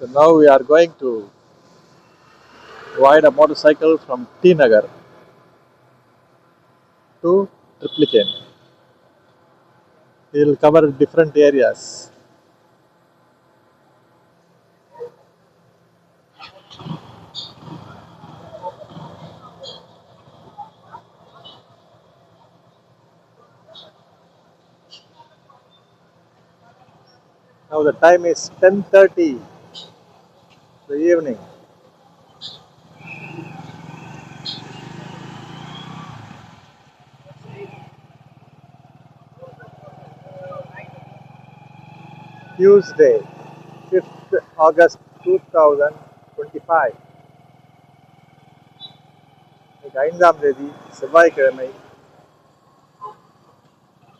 So now we are going to ride a motorcycle from T Nagar to Triplicane. It will cover different areas. Now the time is 10.30 the evening. Tuesday, 5th August 2025. இன்னைக்கு ஐந்தாம் தேதி செவ்வாய்க்கிழமை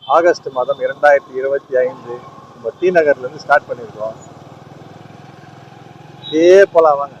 August மாதம் இரண்டாயிரத்தி இருபத்தி ஐந்து நம்ம D நகர்லேருந்து ஸ்டார்ட் பண்ணியிருக்கோம் இதே போல வாங்க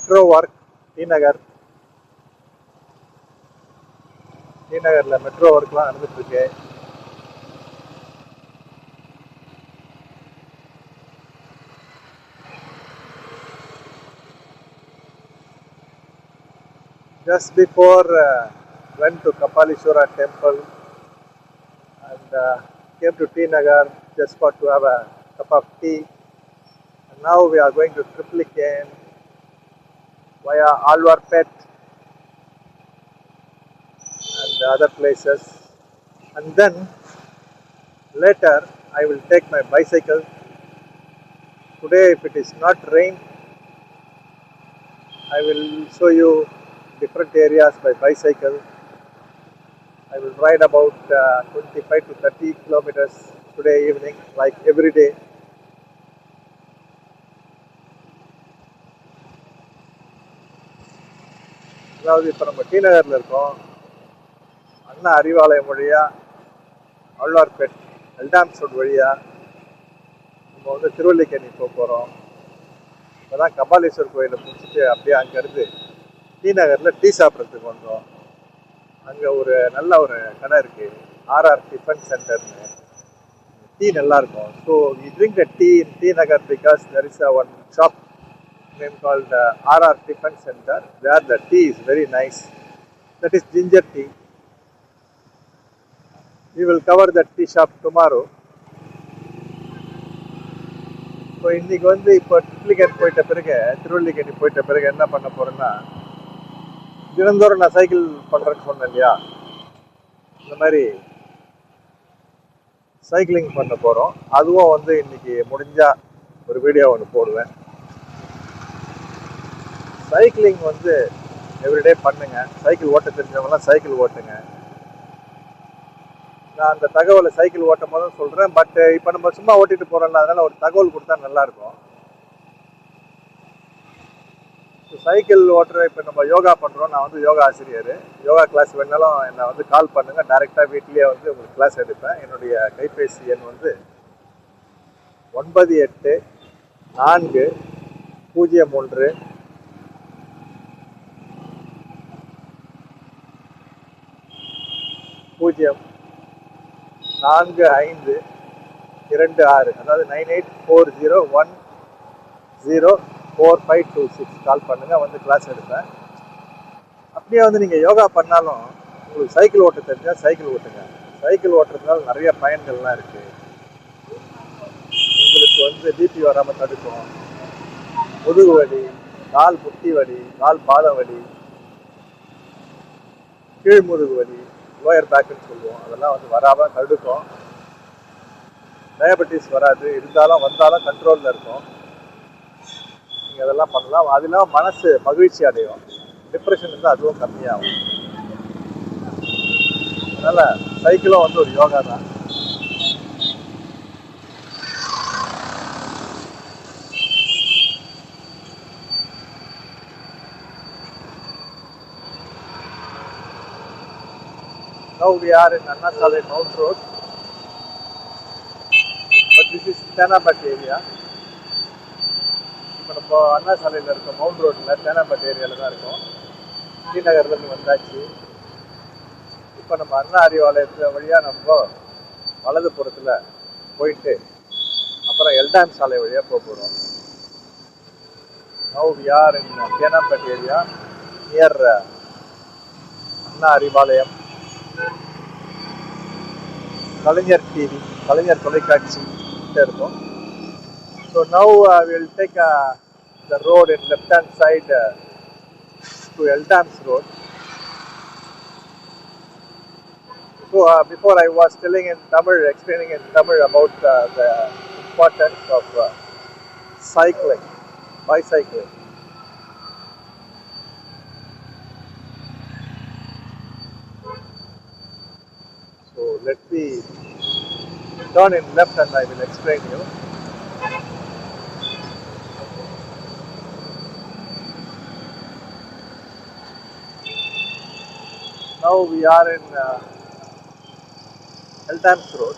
மெட்ரோ ஒர்க் டி நகர் டி நகர்ல மெட்ரோ ஒர்க்லாம் நடந்துட்டு இருக்கு just before uh, went to Kapalishwara temple and uh, came to T Nagar just for to have a cup of tea. And now we are going to Triplicane via Alwarpet and other places and then later I will take my bicycle today if it is not rain I will show you different areas by bicycle I will ride about uh, 25 to 30 kilometers today evening like every day அதாவது இப்போ நம்ம D நகரில் இருக்கோம் அண்ணா அறிவாலயம் வழியாக ஆழ்வார்பேட் எல்டாம் சோட் வழியாக நம்ம வந்து திருவல்லிக்கேணி போக போகிறோம் இப்போ தான் கபாலீஸ்வர் கோயிலை முடிச்சுட்டு அப்படியே அங்கேருந்து டி நகரில் டீ சாப்பிட்றதுக்கு வந்தோம் அங்கே ஒரு நல்ல ஒரு கடை இருக்குது ஆர்ஆர் டிஃபன் சென்டர்னு டீ நல்லாயிருக்கும் so we drink a tea in T Nagar because there is a one shop name called uh, RR Tiffin Center where the tea is very nice. That is ginger tea. We will cover that tea shop tomorrow. So இன்றைக்கி வந்து இப்போ triplicate போயிட்ட பிறகு திருவள்ளிக்கேட்டி போயிட்ட பிறகு என்ன பண்ண போகிறேன்னா தினந்தோறும் நான் சைக்கிள் பண்ணுறேன்னு சொன்னேன் இல்லையா இந்த மாதிரி சைக்கிளிங் பண்ண போகிறோம் அதுவும் வந்து இன்றைக்கி முடிஞ்சால் ஒரு வீடியோ ஒன்று போடுவேன் சைக்கிளிங் வந்து எவ்ரிடே பண்ணுங்க சைக்கிள் ஓட்ட தெரிஞ்சவங்கலாம் சைக்கிள் ஓட்டுங்க நான் அந்த தகவலை சைக்கிள் ஓட்டும் போது சொல்கிறேன் பட் இப்போ நம்ம சும்மா ஓட்டிட்டு போகிறோம்ல அதனால் ஒரு தகவல் கொடுத்தா நல்லாயிருக்கும் சைக்கிள் ஓட்டுற இப்போ நம்ம யோகா பண்ணுறோம் நான் வந்து யோகா ஆசிரியர் யோகா கிளாஸ் வேணாலும் என்னை வந்து கால் பண்ணுங்கள் டைரெக்டாக வீட்லேயே வந்து உங்களுக்கு கிளாஸ் எடுப்பேன் என்னுடைய கைபேசி எண் வந்து ஒன்பது எட்டு நான்கு பூஜ்ஜியம் ஒன்று பூஜ்ஜியம் நான்கு ஐந்து இரண்டு ஆறு அதாவது nine eight four zero one zero four five two six call பண்ணுங்கள் வந்து கிளாஸ் எடுப்பேன் அப்படியே வந்து நீங்கள் யோகா பண்ணாலும் உங்களுக்கு சைக்கிள் ஓட்ட தெரிஞ்சால் சைக்கிள் ஓட்டுங்க சைக்கிள் ஓட்டுறதுனால நிறைய பயன்கள்லாம் இருக்குது உங்களுக்கு வந்து பிபி வராமல் தடுக்கும் முதுகு வலி கால் புட்டி வலி கால் பாதம் வலி கீழ் முதுகு வலி லோயர் பேக்குன்னு சொல்லுவோம் அதெல்லாம் வந்து வராமல் தடுக்கும் டயபெட்டிஸ் வராது இருந்தாலும் வந்தாலும் கண்ட்ரோலில் இருக்கும் நீங்கள் அதெல்லாம் பண்ணலாம் அதெல்லாம் மனசு மகிழ்ச்சி அடையும் டிப்ரெஷன் இருந்தால் அதுவும் கம்மியாகும் அதனால் சைக்கிளும் வந்து ஒரு யோகா தான் Now we are in Annasale Mount Road. But this is Tenabat area. இப்போ நம்ம அண்ணாசாலையில் இருக்கோம் மவுண்ட் ரோட்டில் தேனாம்பட் ஏரியாவில் தான் இருக்கோம் ஸ்ரீநகர்லேருந்து வந்தாச்சு இப்போ நம்ம அண்ணா அறிவாலயத்து வழியாக நம்ம வலதுபுறத்தில் போயிட்டு அப்புறம் எல்டாம் சாலை வழியாக போக போகிறோம் நவ் யார் in Teynampet area near Anna Arivalayam Kalaignar TV Kalaignar தொலைக்காட்சி கிட்ட இருக்கும் so now will take the road in left hand side to Eldams road So uh, before I was telling in Tamil, explaining in Tamil about uh, the importance of uh, cycling, bicycling. let me turn in left and I will explain you. Now we are in uh, Elthams Road.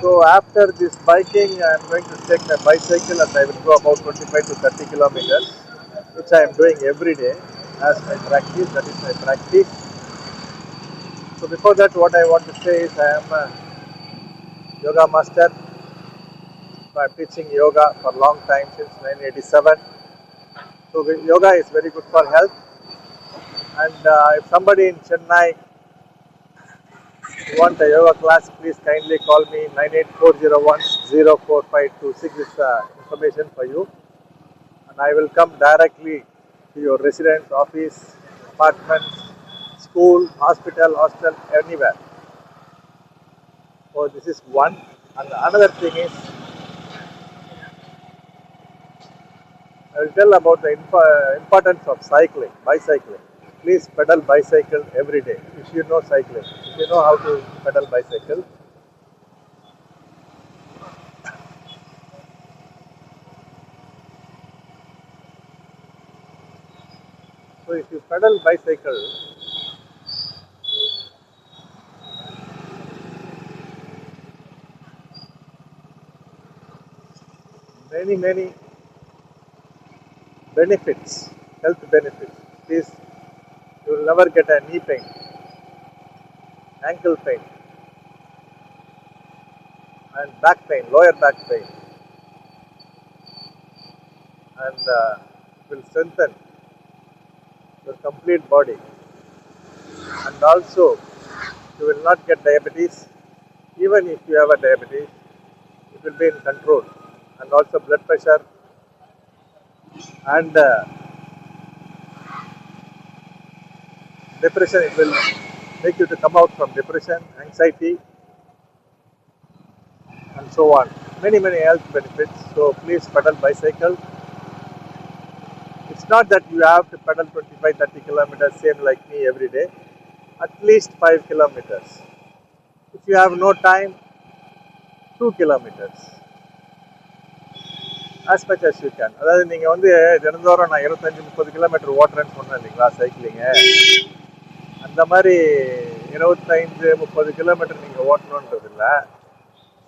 So after this biking, I am going to take my bicycle and I will go about 25 to 30 kilometers, which I am doing every day as my practice, that is my practice. So before that what I want to say is I am a yoga master. So I'm teaching yoga for a long time since 1987. So yoga is very good for health. And uh, if somebody in Chennai want a yoga class, please kindly call me 98401-04526 is the information for you. And I will come directly to your residence, office, apartments, school, hospital, hostel, anywhere. So this is one. And another thing is, I will tell about the importance of cycling, bicycling. Please pedal bicycle every day if you know cycling, if you know how to pedal bicycle. So if you pedal bicycle, many, many benefits, health benefits. This you will never get a knee pain, ankle pain, and back pain, lower back pain, and uh, will strengthen the complete body. And also, you will not get diabetes. Even if you have a diabetes, it will be in control. And also, blood pressure and uh, depression, it will make you to come out from depression, anxiety, and so on. Many, many health benefits. So, please pedal bicycle. It's not that you have to pedal 25, 30 kilometers, same same like every every day at least five kilometres If you have no time two kilometres as much as you can அதாவது நீங்கள் வந்து தினந்தோறும் நான் இருபத்தஞ்சி முப்பது kilometre ஓட்டுறேன்னு சொன்னேன் இல்லைங்களா cycling அந்த மாதிரி இருபத்தைந்து முப்பது கிலோமீட்டர் நீங்கள் ஓட்டணுன்றது இல்லை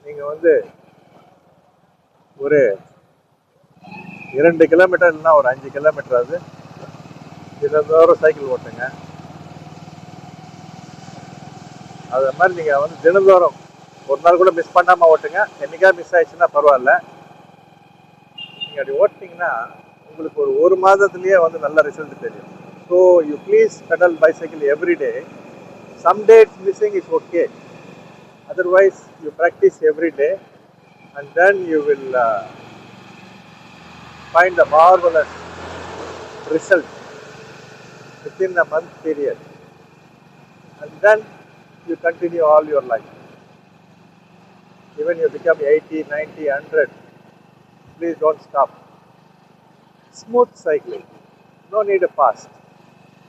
நீங்கள் வந்து ஒரு இரண்டு கிலோமீட்டர் இல்லைன்னா ஒரு அஞ்சு கிலோமீட்டர் அது தினந்தோறும் சைக்கிள் ஓட்டுங்க அது மாதிரி நீங்கள் வந்து தினந்தோறும் ஒரு நாள் கூட மிஸ் பண்ணாமல் ஓட்டுங்க என்றைக்கா மிஸ் ஆயிடுச்சுன்னா பரவாயில்ல நீங்கள் அப்படி ஓட்டிங்கன்னா உங்களுக்கு ஒரு ஒரு மாதத்துலேயே வந்து நல்ல ரிசல்ட் தெரியும் so you please pedal bicycle everyday some day missing is okay otherwise you practice everyday and then you will find the marvelous result within a month period. And then you continue all your life. Even you become 80, 90, 100, please don't stop. Smooth cycling, no need a fast,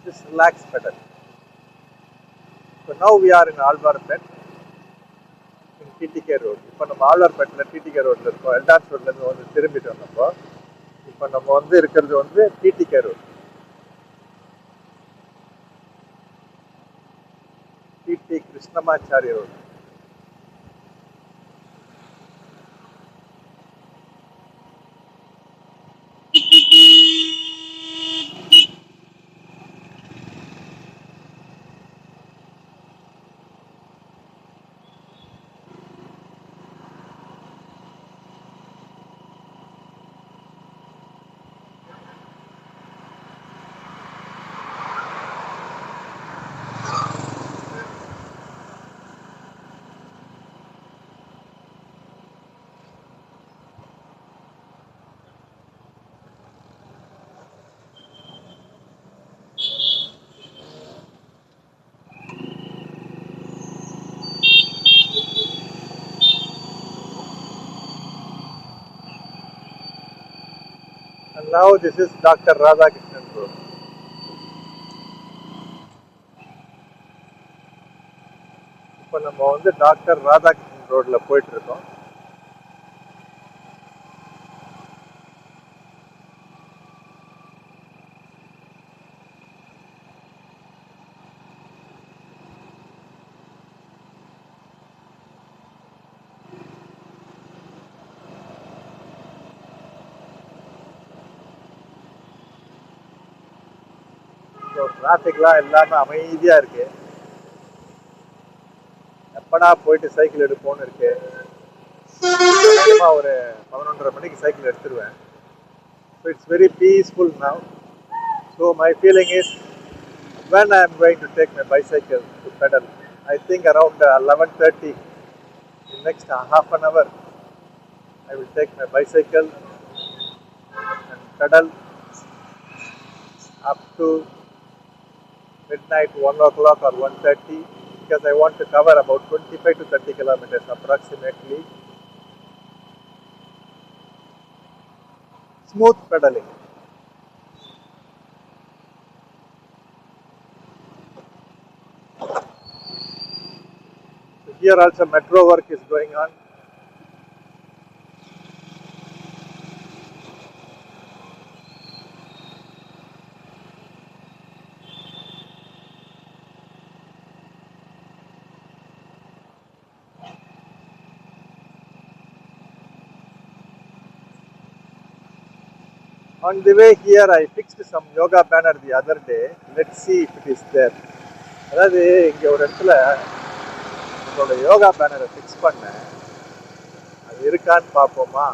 just relax pedal. So now we are in Alvarpet, in TTK road இப்போ நம்ம ஆழ்வார்பேட்டில் TTK ரோட்டில் இருக்கோம் Elder ரோட்லேருந்து வந்து திரும்பிட்டு வந்தப்போ இப்போ நம்ம வந்து இருக்கிறது வந்து TT Karur TT Krishnamachari road Now this is Dr. Radhakrishnan Road. இப்போ நம்ம வந்து டாக்டர் ராதாகிருஷ்ணன் ரோட்ல போயிட்டு இருக்கோம் டிராஃபிக்லாம் எல்லாமே அமைதியாக இருக்குது எப்படா போயிட்டு சைக்கிள் எடுப்போம்னு இருக்கு ஒரு பதினொன்றரை மணிக்கு சைக்கிள் எடுத்துருவேன் it's very peaceful now so my feeling is when I am going to take my bicycle to pedal I think around eleven thirty in next half an hour I will take my bicycle and pedal up to midnight, 1 o'clock or 1.30 because I want to cover about 25 to 30 kilometers approximately. Smooth pedaling. here also metro work is going on. On the way here, I fixed some yoga banner the other day. Let's see if it is there. அதாவது இங்கே ஒரு இடத்துல உங்களோட yoga பேனரை fix பண்ணேன் அது இருக்கான்னு பார்ப்போமா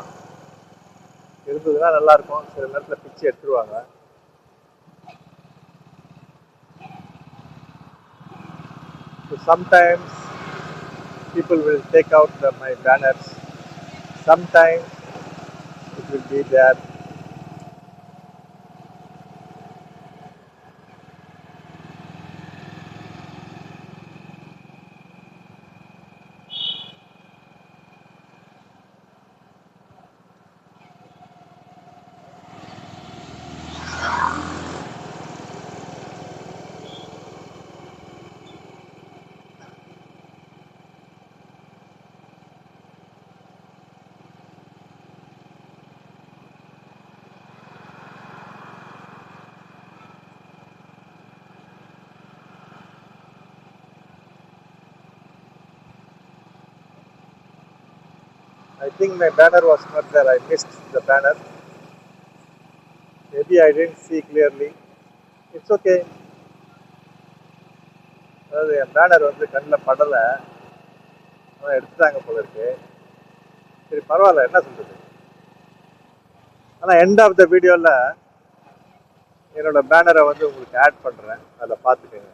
இருந்ததுன்னா நல்லாயிருக்கும் சில நேரத்தில் பிச்சு எடுத்துருவாங்க So sometimes people will take out the, my banners. Sometimes it will be there. I think my banner was not there. I missed the banner. Maybe I didn't see clearly. It's okay. அதாவது என் banner வந்து கண்ணில் படலை அவன் எடுத்துட்டாங்க போல இருக்கு சரி பரவாயில்ல என்ன சொல்கிறது ஆனால் எண்ட் ஆஃப் த வீடியோவில் என்னோட பேனரை வந்து உங்களுக்கு ஆட் பண்ணுறேன் அதை பார்த்துக்கோங்க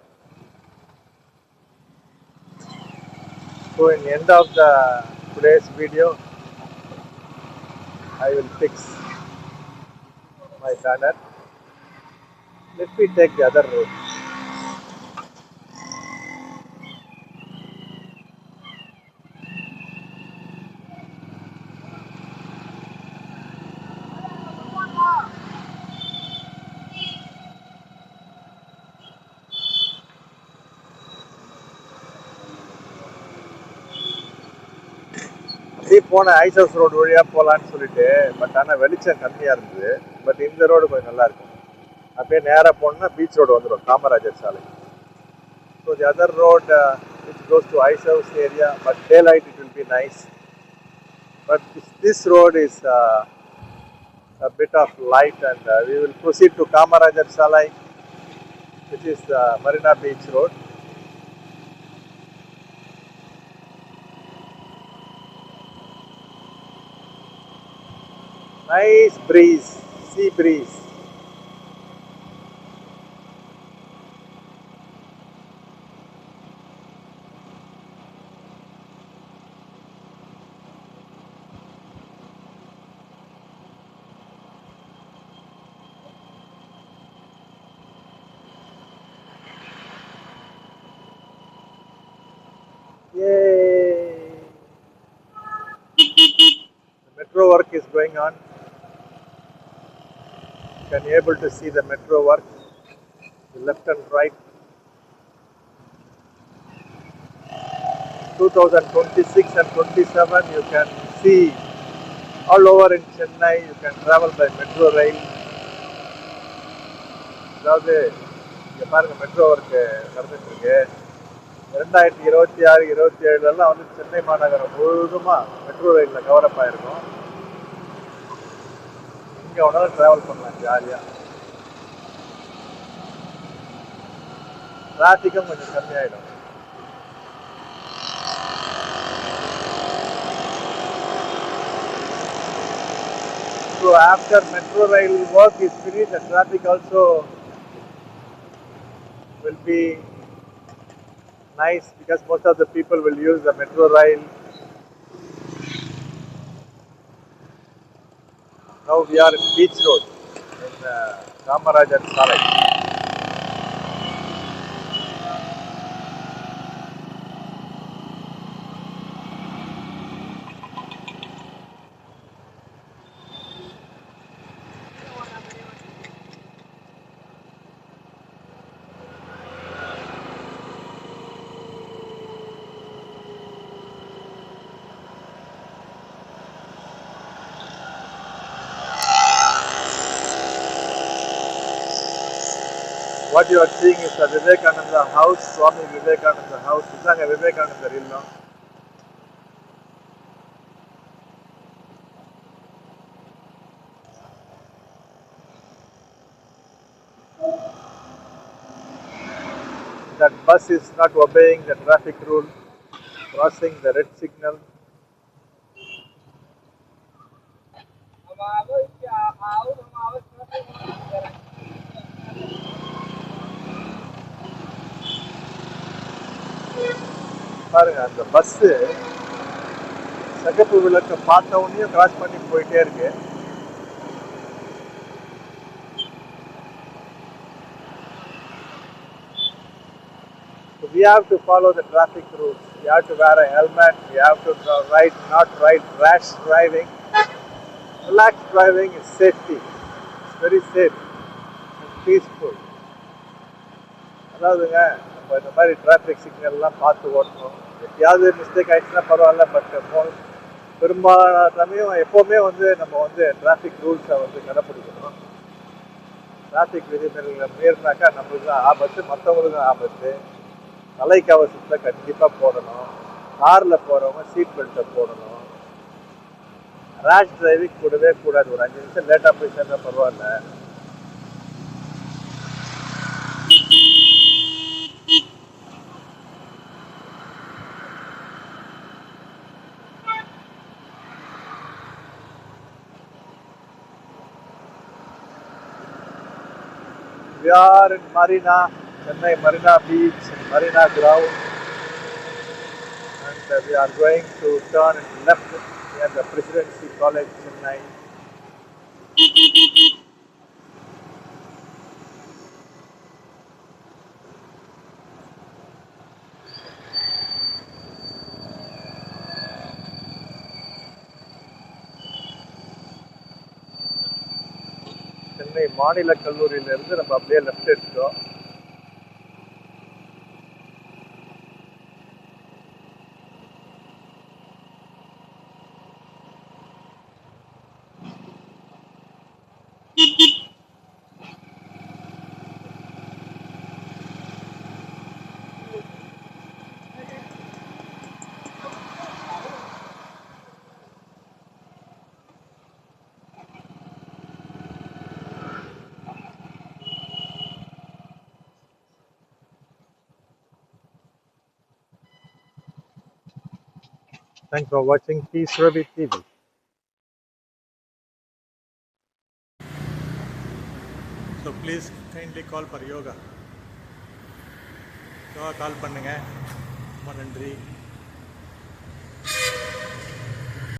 so in end of the today's video I will fix my banner let me take the other route போன ஐஸ் ஹவுஸ் ரோடு வழியாக போகலான்னு சொல்லிட்டு பட் ஆனால் வெளிச்சம் கம்மியாக இருந்தது பட் இந்த ரோடு கொஞ்சம் நல்லா இருக்கும் அப்படியே நேராக போனோம்னா பீச் ரோடு வந்துடும் Kamarajar Salai so the other road which goes to ice house area but day light it will be nice but this road is a bit of light and uh, we will proceed to Kamarajar Salai which is the Marina Beach Road. nice breeze, sea breeze. can able to see the metro work the left and right 2026 and 27 you can see all over in Chennai you can travel by metro rail அதாவது இங்கே பாருங்கள் metro work நடந்துட்டுருக்கு ரெண்டாயிரத்தி இருபத்தி ஆறு இருபத்தி ஏழுலலாம் வந்து சென்னை மாநகரம் முழுதுமாக மெட்ரோ ரயிலில் கவரப்பாக இருக்கும் இங்கே வேணாலும் ட்ராவல் பண்ணலாம் ஜாலியாக டிராஃபிக்கும் கொஞ்சம் கம்மியாயிடும் So after metro rail work is finished, the traffic also will be nice because most of the people will use the metro rail. Now we are in Beach Road in uh, Ramarajan Sarai. What you are seeing is the Vivekananda house, Swami Vivekananda house. இதாங்க விவேகானந்தர் இல்லம் That bus is not obeying the traffic rule, crossing the red signal. பாருங்க அந்த bus சகப்பு விளக்கை பார்த்தவொடனே cross பண்ணி போயிட்டே இருக்கு We have to follow the traffic rules. You have to wear a helmet. You have to ride, not ride rash driving. Relaxed driving is safety. It's very safe and peaceful. அதாவதுங்க நம்ம இந்த மாதிரி traffic சிக்னல்லாம் பார்த்து ஓட்டணும் எப்பயாவது mistake ஆகிடுச்சுன்னா பரவாயில்ல but most பெரும்பாலான சமயம் எப்போவுமே வந்து நம்ம வந்து டிராஃபிக் ரூல்ஸை வந்து கடைப்பிடிக்கணும் டிராஃபிக் விதிமுறைகளை மீறினாக்கா நம்மளுக்கு தான் ஆபத்து மற்றவங்களுக்கும் ஆபத்து தலைக்கவசத்தை கண்டிப்பாக போடணும் காரில் போகிறவங்க சீட் பெல்ட்டை போடணும் ரேஷ் டிரைவிங் கூடவே கூடாது ஒரு அஞ்சு நிமிஷம் லேட்டாக போய் சேர்ந்தால் பரவாயில்ல we are in Marina, Chennai Marina Beach, Marina Ground, and uh, we are going to turn left near the Presidency College, Chennai. Chennai மாநில கல்லூரியிலேருந்து நம்ம அப்படியே லெஃப்ட் எடுத்தோம் Thanks for watching Peace Rabbit TV. So please kindly call for yoga. Yoga call பண்ணுங்கள் ரொம்ப நன்றி